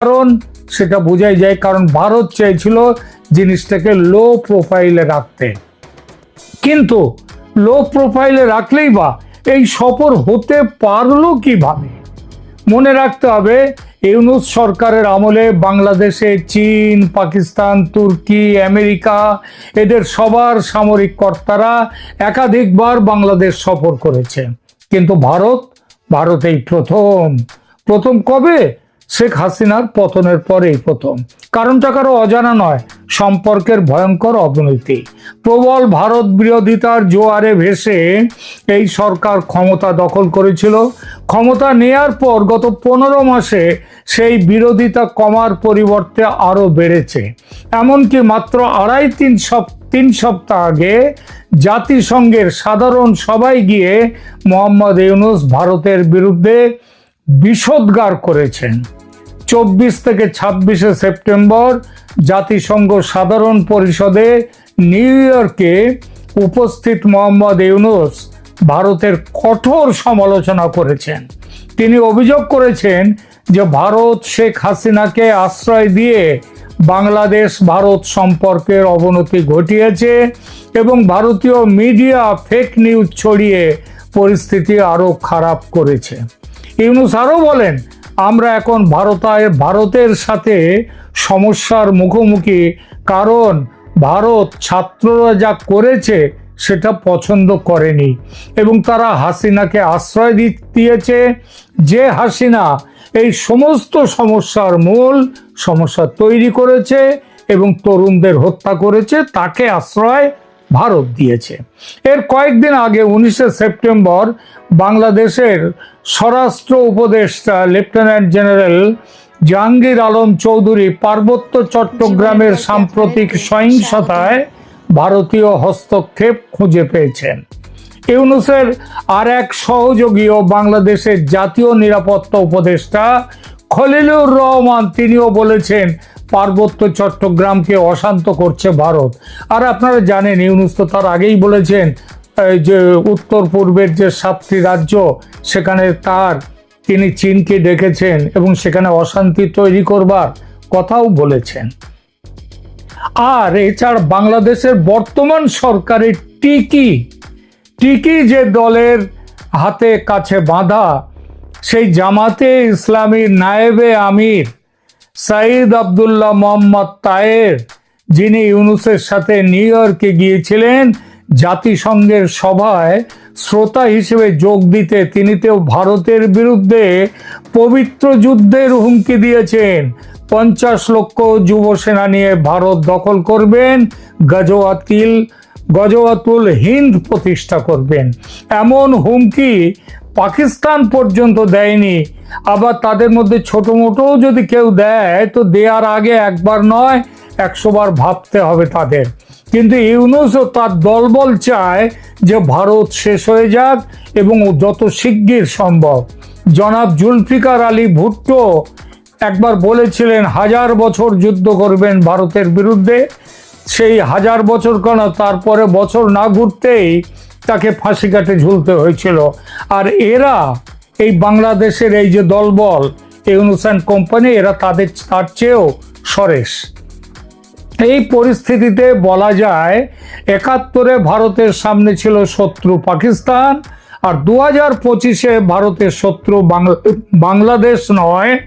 কারণ সেটা বোঝাই যায়, কারণ ভারত চেয়েছিল জিনিসটাকে লো প্রোফাইলে রাখতে। কিন্তু লো প্রোফাইলে রাখলেই বা এই সফর হতে পারল কীভাবে? মনে রাখতে হবে, ইউনুস সরকারের আমলে বাংলাদেশে চীন, পাকিস্তান, তুর্কি, আমেরিকা, এদের সবার সামরিক কর্তারা একাধিকবার বাংলাদেশ সফর করেছে। কিন্তু ভারত ভারত এই প্রথম। প্রথম কবে? শেখ হাসিনার পতনের পরেই প্রথম। কারণটা কারও অজানা নয়, সম্পর্কের ভয়ঙ্কর অবনতি। প্রবল ভারত বিরোধিতার জোয়ারে ভেসে এই সরকার ক্ষমতা দখল করেছিল। ক্ষমতা নেয়ার পর গত পনেরো মাসে সেই বিরোধিতা কমার পরিবর্তে আরও বেড়েছে। এমনকি মাত্র আড়াই তিন সপ্তাহ তিন সপ্তাহ আগে জাতিসংঘের সাধারণ সবাই গিয়ে মোহাম্মদ ইউনুস ভারতের বিরুদ্ধে বিষোদ্গার করেছেন। চব্বিশ থেকে ছাব্বিশে সেপ্টেম্বর জাতিসংঘ সাধারণ পরিষদে নিউ ইয়র্কে উপস্থিত মোহাম্মদ ইউনুস ভারতের কঠোর সমালোচনা করেছেন। তিনি অভিযোগ করেছেন যে ভারত শেখ হাসিনাকে আশ্রয় দিয়ে বাংলাদেশ ভারত সম্পর্কের অবনতি ঘটিয়েছে এবং ভারতীয় মিডিয়া ফেক নিউজ ছড়িয়ে পরিস্থিতি আরও খারাপ করেছে। ইউনুস আরও বলেন, আমরা এখন ভারতায়, ভারতের সাথে সমস্যার মুখোমুখি। কারণ ভারত ছাত্ররা যা করেছে সেটা পছন্দ করেনি এবং তারা হাসিনাকে আশ্রয় দিয়েছে। যে হাসিনা এই সমস্ত সমস্যার মূল সমস্যা তৈরি করেছে এবং তরুণদের হত্যা করেছে, তাকে আশ্রয় ভারত দিয়েছে। এর কয়েকদিন আগে উনিশে সেপ্টেম্বর বাংলাদেশের স্বরাষ্ট্র উপদেষ্টা লেফটেন্যান্ট জেনারেল জাহাঙ্গীর আলম চৌধুরী পার্বত্য চট্টগ্রামের সাম্প্রতিক সহিংসতায় ভারতীয় হস্তক্ষেপ খুঁজে পেয়েছেন। ইউনুসের আর এক সহযোগী ও বাংলাদেশের জাতীয় নিরাপত্তা উপদেষ্টা খলিলুর রহমান তিনিও বলেছেন পার্বত্য চট্টগ্রামকে অশান্ত করছে ভারত। আর আপনারা জানেন, ইউনুস তো তার আগেই বলেছেন যে উত্তর পূর্বের যে সাতটি রাজ্য, সেখানে তার তিনি চীনকে ডেকেছেন এবং সেখানে অশান্তি তৈরি করবার কথাও বলেছেন। আর এছাড়া বাংলাদেশের বর্তমান সরকারের টিকি টিকি যে দলের হাতে কাছে বাঁধা, সেই জামাতে ইসলামীর নায়েবে আমির সাইদ আবদুল্লাহ মোহাম্মদ তায়ের, যিনি ইউনুসের সাথে নিউ ইয়র্কে গিয়েছিলেন, জাতিসংঘের সভায় শ্রোতা হিসেবে যোগ দিতে তিনি তো ভারতের বিরুদ্ধে পবিত্র যুদ্ধের হুমকি দিয়েছেন। পঞ্চাশ লক্ষ যুব সেনা নিয়ে ভারত দখল করবেন গজওয়াতিল গজওয়াতুল হিন্দ প্রতিষ্ঠা করবেন। এমন হুমকি পাকিস্তান পর্যন্ত দেয়নি। আবার তাদের মধ্যে ছোট মোটোও যদি কেউ দেয়, তো দেওয়ার আগে একবার নয় একশো বার ভাবতে হবে তাদের। কিন্তু ইউনুস ও তার দলবল চায় যে ভারত শেষ হয়ে যাক এবং যত শিগগির সম্ভব। জনাব জুলফিকার আলী ভুট্টো একবার বলেছিলেন, হাজার বছর যুদ্ধ করবেন ভারতের বিরুদ্ধে। সেই হাজার বছর কেন? তারপরে বছর না ঘুরতেই তাকে ফাঁসি কাটে ঝুলতে হয়েছিল। আর এরা এই বাংলাদেশের এই যে দলবল, এই অনুষ্ঠান কোম্পানি, এরা তাদের, তার চেয়েও সরেশ। এই পরিস্থিতিতে বলা যায়, একাত্তরে ভারতের সামনে ছিল শত্রু পাকিস্তান, আর দু হাজার পঁচিশে ভারতের শত্রু বাংলা- বাংলাদেশ নয়,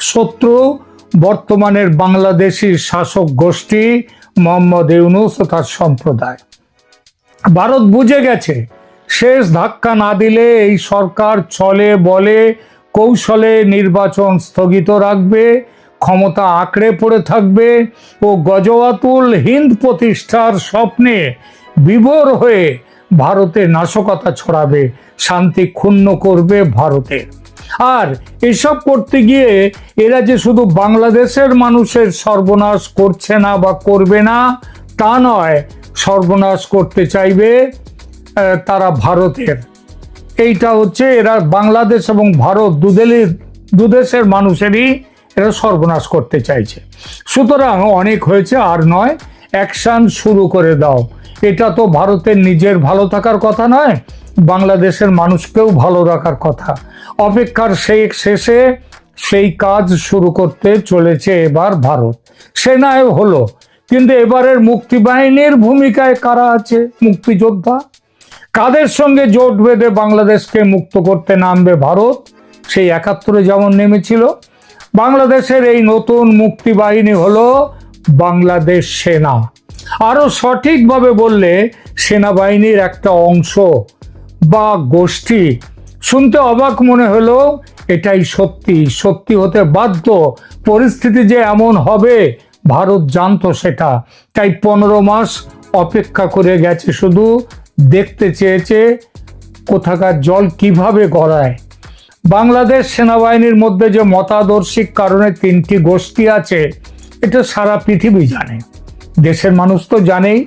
শত্রু বর্তমানের বাংলাদেশি শাসক গোষ্ঠী মোহাম্মদ ইউনুস ও তার সম্প্রদায়। ভারত বুঝে গেছে, শেষ ধাক্কা না দিলে এই সরকার চলে বলে কৌশলে নির্বাচন স্থগিত রাখবে, ক্ষমতা আঁকড়ে পড়ে থাকবে ও গজওয়াতুল হিন্দ প্রতিষ্ঠার স্বপ্নে বিভোর হয়ে ভারতে নাশকতা ছড়াবে, শান্তি ক্ষুণ্ণ করবে ভারতের আর এসব করতে গিয়ে এরা যে শুধু বাংলাদেশের মানুষের সর্বনাশ করছে না বা করবে না, তা নয় সর্বনাশ করতে চাইবে তারা ভারতের। এইটা হচ্ছে এরা বাংলাদেশ এবং ভারত দুদেলের, দুদেশের মানুষেরই এরা সর্বনাশ করতে চাইছে। সুতরাং অনেক হয়েছে, আর নয়, অ্যাকশন শুরু করে দাও। এটা তো ভারতের নিজের ভালো থাকার কথা নয়, বাংলাদেশের মানুষকেও ভালো রাখার কথা। অপেক্ষার সেই শেষে সেই কাজ শুরু করতে চলেছে এবার ভারত। সেনায় হলো কিন্তু এবারের মুক্তিবাহিনীর ভূমিকায় কারা আছে মুক্তিযোদ্ধা? কাদের সঙ্গে জোট বেঁধে বাংলাদেশকে মুক্ত করতে নামবে ভারত? সেই একাত্তরে যেমন নেমেছিল, বাংলাদেশের এই নতুন মুক্তি বাহিনী হলো বাংলাদেশ সেনা। আরও সঠিকভাবে বললে সেনাবাহিনীর একটা অংশ বা গোষ্ঠী। শুনতে অবাক মনে হলো, এটাই সত্যি। সত্যি হতে বাধ্য। পরিস্থিতি যে এমন হবে ভারত জানতো সেটা। তাই পনেরো মাস অপেক্ষা করে গেছে শুধু। দেখতে চেয়েছে কোথাকার জল কীভাবে গড়ায়। বাংলাদেশ সেনাবাহিনীর মধ্যে যে মতাদর্শিক কারণে তিনটি গোষ্ঠী আছে, এটা সারা পৃথিবী জানে। দেশের মানুষ তো জানেই।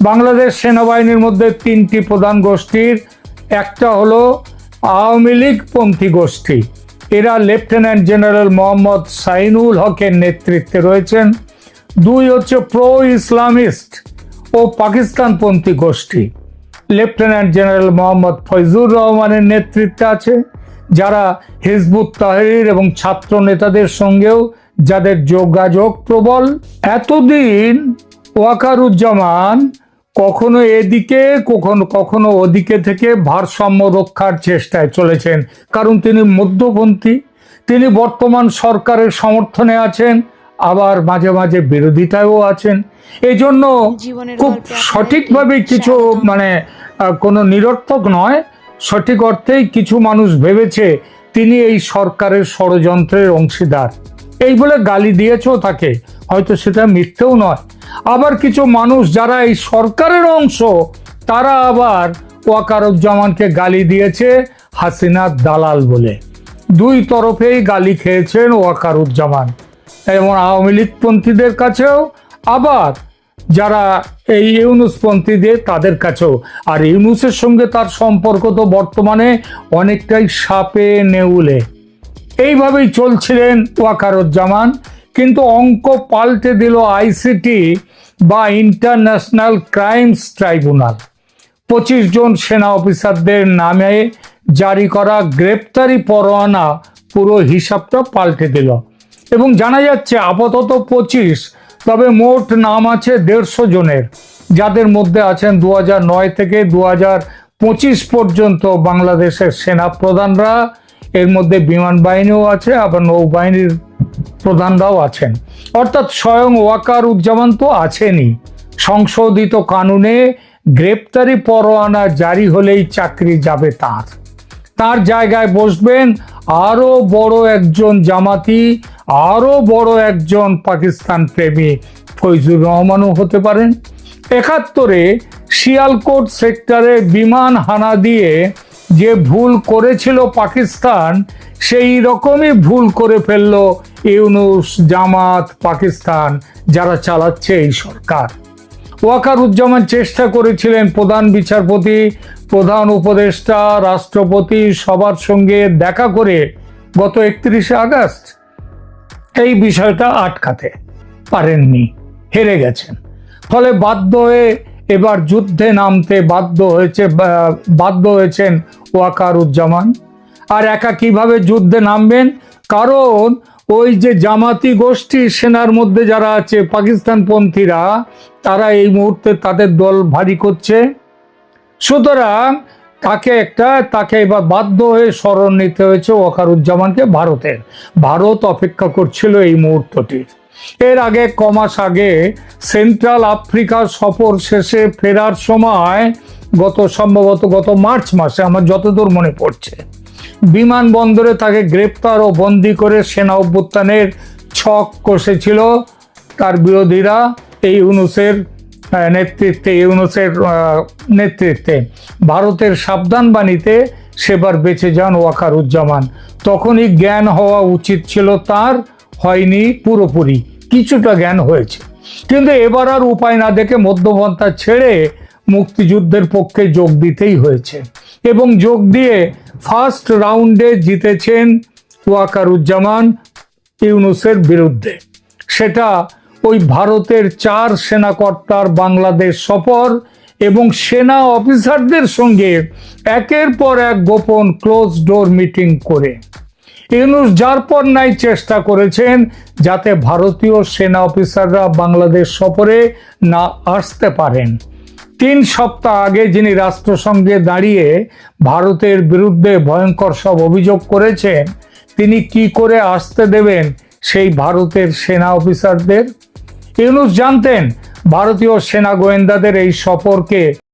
বাংলাদেশ সেনাবাহিনীর মধ্যে তিনটি প্রধান গোষ্ঠীর, একটা হলো আওয়ামী লীগপন্থী গোষ্ঠী। এরা লেফটেন্যান্ট জেনারেল মোহাম্মদ সাইনুল হকের নেতৃত্বে রয়েছেন। দুই হচ্ছে প্রো ইসলামিস্ট ও পাকিস্তানপন্থী গোষ্ঠী। লেফটেন্যান্ট জেনারেল মোহাম্মদ ফয়জুর রহমানের নেতৃত্বে আছে, যারা হিজবুত তাহরির এবং ছাত্র নেতাদের সঙ্গেও যাদের যোগাযোগ প্রবল। এতদিন ওয়াকারুজ্জামান কখনো এদিকে, কখনো কখনো ওদিকে থেকে ভারসাম্য রক্ষার চেষ্টায় চলেছেন। কারণ তিনি মধ্যপন্থী, তিনি বর্তমান সরকারের সমর্থনে আছেন আবার মাঝে মাঝে বিরোধিতায়ও আছেন। এই জন্য খুব সঠিকভাবে কিছু মানে কোনো নিরর্থক নয়। সঠিক অর্থেই কিছু মানুষ ভেবেছে তিনি এই সরকারের ষড়যন্ত্রের অংশীদার। এই বলে গালি দিয়েছেও তাকে। হয়তো সেটা মিথ্যেও নয়। আবার কিছু মানুষ যারা এই সরকারের অংশ তারা আবার ওয়াকারুজ্জামানকে গালি দিয়েছে হাসিনার দালাল বলে। দুই তরফেই গালি খেয়েছেন ওয়াকারুজ্জামান। এবং আওয়ামী লীগপন্থীদের কাছেও, আবার যারা এই ইউনুসপন্থীদের, তাদের কাছেও। আর ইউনুসের সঙ্গে তার সম্পর্ক তো বর্তমানে অনেকটাই সাপে নেউলে। এইভাবেই চলছিলেন ওয়াকারুজ্জামান। কিন্তু অঙ্ক পাল্টে দিল আইসিটি বা ইন্টারন্যাশনাল ক্রাইমস ট্রাইব্যুনাল। পঁচিশ জন সেনা অফিসারদের নামে জারি করা গ্রেপ্তারি পরোয়ানা পুরো হিসাবটা পাল্টে দিল। এবং জানা যাচ্ছে আপাতত পঁচিশ, তবে মোট নাম আছে দেড়শো জনের। যাদের মধ্যে আছেন দু নয় থেকে দু পঁচিশ পর্যন্ত বাংলাদেশের সেনা প্রধানরা এর মধ্যে বিমান বাহিনীও আছে, আবার নৌবাহিনীর প্রধানরাও আছেন। অর্থাৎ স্বয়ং ওয়াকার উজ্জামান তো আছেনই। সংশোধিত কানুনে গ্রেপ্তারি পরোয়ানা জারি হলেই চাকরি যাবে তার। তার জায়গায় বসবেন আরও বড় একজন জামাতি আরও বড় একজন পাকিস্তান প্রেমী ফৈজুর রহমানও হতে পারেন। একাত্তরে শিয়ালকোট সেক্টরে বিমান হানা দিয়ে যে ভুল করেছিল পাকিস্তান, সেই রকমই ভুল করে ফেলল ইউনুস জামাত পাকিস্তান, যারা চালাচ্ছে এই সরকার। ওয়াকারুজ্জামান চেষ্টা করেছিলেন প্রধান বিচারপতি, প্রধান উপদেষ্টা, রাষ্ট্রপতি সবার সঙ্গে দেখা করে গত একত্রিশে আগস্ট এই বিষয়টা আটকাতে পারেননি, হেরে গেছেন। ফলে বাধ্য হয়ে এবার যুদ্ধে নামতে বাধ্য হয়েছে বাধ্য হয়েছেন ওয়াকারুজ্জামান। আর একা কীভাবে যুদ্ধে নামবেন? কারণ ওই যে জামাতি গোষ্ঠী সেনার মধ্যে যারা আছে, পাকিস্তানপন্থীরা, তারা এই মুহূর্তে তাদের দল ভারী করছে। সুতরাং তাকে একটা তাকে এবার বাধ্য হয়ে স্মরণ নিতে হয়েছে ওয়াকারুজ্জামানকে ভারতের। ভারত অপেক্ষা করছিল এই মুহূর্তটির। এর আগে কমাস আগে সেন্ট্রাল আফ্রিকা সফর শেষে ফেরার সময় গত সম্ভবত গত মার্চ মাসে আমার যতদূর মনে পড়ছে বিমানবন্দরে তাকে গ্রেপ্তার ও বন্দি করে সেনা অভ্যুত্থানের ছক কষেছিল তার বিরোধীরা। এই ইউনুসের আহ, নেতৃত্বে ইউনুসের নেতৃত্বে ভারতের সাবধান বাণীতে সেবার বেঁচে যান ওয়াকারুজ্জামান। তখনই জ্ঞান হওয়া উচিত ছিল তার, হয়নি পুরোপুরি। কিছুটা জ্ঞান হয়েছে। কিন্তু এবার আর উপায় না দেখে মধ্যপন্থা ছেড়ে মুক্তিযুদ্ধের পক্ষে যোগ দিতেই হয়েছে। এবং যোগ দিয়ে ফার্স্ট রাউন্ডে জিতেছেন ওয়াকারুজ্জামান ইউনুসের বিরুদ্ধে। সেটা ওই ভারতের চার সেনাকর্তার বাংলাদেশ সফর এবং সেনা অফিসারদের সঙ্গে একের পর এক গোপন ক্লোজ ডোর মিটিং করে। ইউনুস যার পর নাই চেষ্টা করেছেন যাতে ভারতীয় সেনা অফিসাররা বাংলাদেশ সফরে না আসতে পারেন। তিন সপ্তাহ আগে যিনি রাষ্ট্রসংঘে দাঁড়িয়ে ভারতের বিরুদ্ধে ভয়ঙ্কর সব অভিযোগ করেছেন, তিনি কি করে আসতে দেবেন সেই ভারতের সেনা অফিসারদের? ইউনুস জানতেন ভারতীয় সেনা গোয়েন্দাদের এই সফরকে